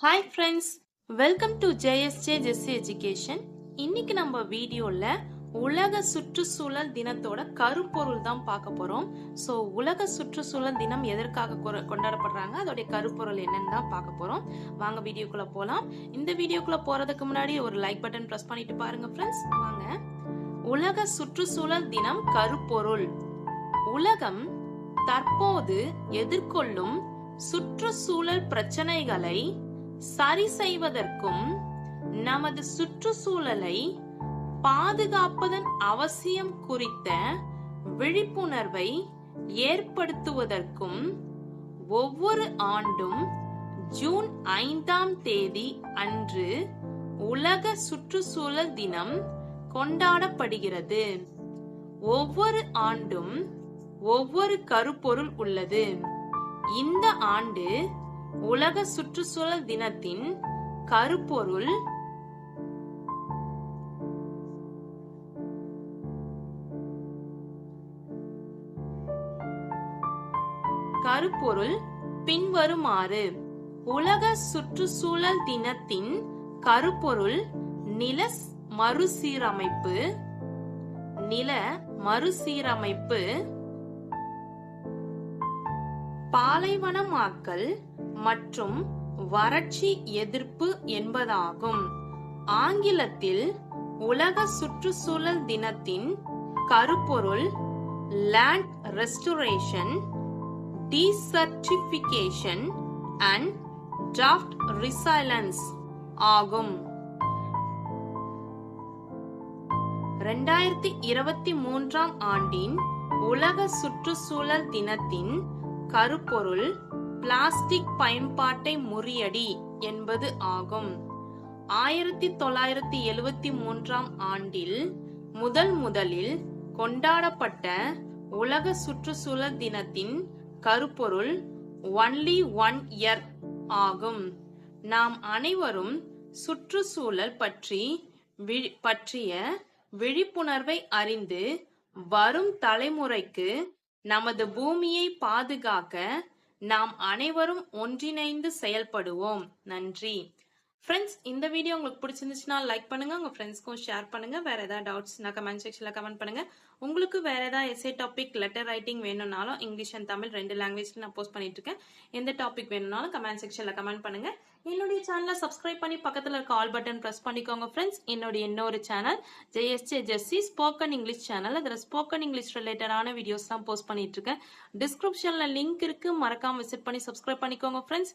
Hi friends welcome to J S J Jessy education இன்னைக்கு நம்ம வீடியோவில் உலக சுற்றுச்சூழல் தினத்தோட கருப்பொருள் தான் பார்க்க போகிறோம் ஸோ உலக சுற்றுச்சூழல் தினம் எதற்காக கொண்டாடப்படுறாங்க? அதோடைய கருப்பொருள் என்னன்னு தான் பார்க்க போகிறோம் வாங்க வீடியோக்குள்ளே போகலாம் இந்த வீடியோக்குள்ளே போகிறதுக்கு முன்னாடி ஒரு லைக் பட்டன் ப்ரெஸ் பண்ணிட்டு பாருங்க ஃப்ரெண்ட்ஸ் வாங்க. உலக சுற்றுச்சூழல் தினம் கருப்பொருள். உலகம் தற்போது எதிர்கொள்ளும் சுற்றுச்சூழல் பிரச்சனைகளை சரி செய்வதற்கும் நமது சுற்றுச்சூழலை பாதுகாப்பதன் அவசியம் குறித்த விழிப்புணர்வை ஏற்படுத்துவதற்கும் ஒவ்வொரு ஆண்டும் ஜூன் ஐந்தாம் தேதி அன்று உலக சுற்றுச்சூழல் தினம் கொண்டாடப்படுகிறது. ஒவ்வொரு ஆண்டும் ஒவ்வொரு கருப்பொருள் உள்ளது. இந்த ஆண்டு உலக சுற்றுச்சூழல் தினத்தின் கருப்பொருள். கருப்பொருள் பின்வருமாறு. உலக சுற்றுச்சூழல் தினத்தின் கருப்பொருள் நில மறுசீரமைப்பு. நில மறுசீரமைப்பு. பாலைவனமாக்கல். மற்றும் வறட்சி எதிர்ப்பு என்பதாகும். ஆங்கிலத்தில் உலக சுற்றுச்சூழல் தினத்தின் கருப்பொருள் land restoration desertification and drought resilience ஆகும். ரெண்டாயிரத்தி இருபத்தி மூன்றாம் ஆண்டின் உலக சுற்றுச்சூழல் தினத்தின் கருப்பொருள் பிளாஸ்டிக் பயன்பாட்டை முறியடி என்பது ஆகும். ஆயிரத்தி தொள்ளாயிரத்தி எழுவத்தி மூன்றாம் ஆண்டில் முதல் முதலில் கொண்டாடப்பட்ட உலக சுற்றுச்சூழல் தினத்தின் கருப்பொருள் ஒன்லி ஒன் இயர் ஆகும். நாம் அனைவரும் சுற்றுச்சூழல் பற்றி பற்றிய விழிப்புணர்வை அறிந்து வரும் தலைமுறைக்கு நமது பூமியை பாதுகாக்க நாம் அனைவரும் ஒன்றிணைந்து செயல்படுவோம். நன்றி. ஃப்ரெண்ட்ஸ் இந்த வீடியோ உங்களுக்கு பிடிச்சிருந்துச்சுன்னா லைக் பண்ணுங்க உங்க ஃப்ரெண்ட்ஸ்க்கும் ஷேர் பண்ணுங்க. வேற ஏதாவது டவுட்ஸ்னா கமெண்ட் செக்ஷன்ல கமெண்ட் பண்ணுங்க. உங்களுக்கு வேற ஏதாவது எஸ்ஏ டாபிக் லெட்டர் ரைட்டிங் வேணும்னாலும் இங்கிலீஷ் அண்ட் தமிழ் ரெண்டு லாங்குவேஜ்ல நான் போஸ்ட் பண்ணிட்டு இருக்கேன். எந்த டாபிக் வேணும்னாலும் கமெண்ட் செக்ஷன்ல கமெண்ட் பண்ணுங்க. என்னுடைய சேனலை சப்ஸ்கிரைப் பண்ணி பக்கத்துல இருக்க ஆல் பட்டன் பிரஸ் பண்ணிக்கோங்க ஃப்ரெண்ட்ஸ் என்னுடைய இன்னொரு channel J S J Jessy spoken English channel அதில் ஸ்போக்கன் இங்கிலீஷ் ரிலேட்டடான வீடியோஸ் தான் போஸ்ட் பண்ணிட்டு இருக்கேன். டிஸ்கிரிப்ஷன்ல லிங்க் இருக்கு. மறக்காம விசிட் பண்ணி சப்ஸ்கிரைப் பண்ணிக்கோங்க friends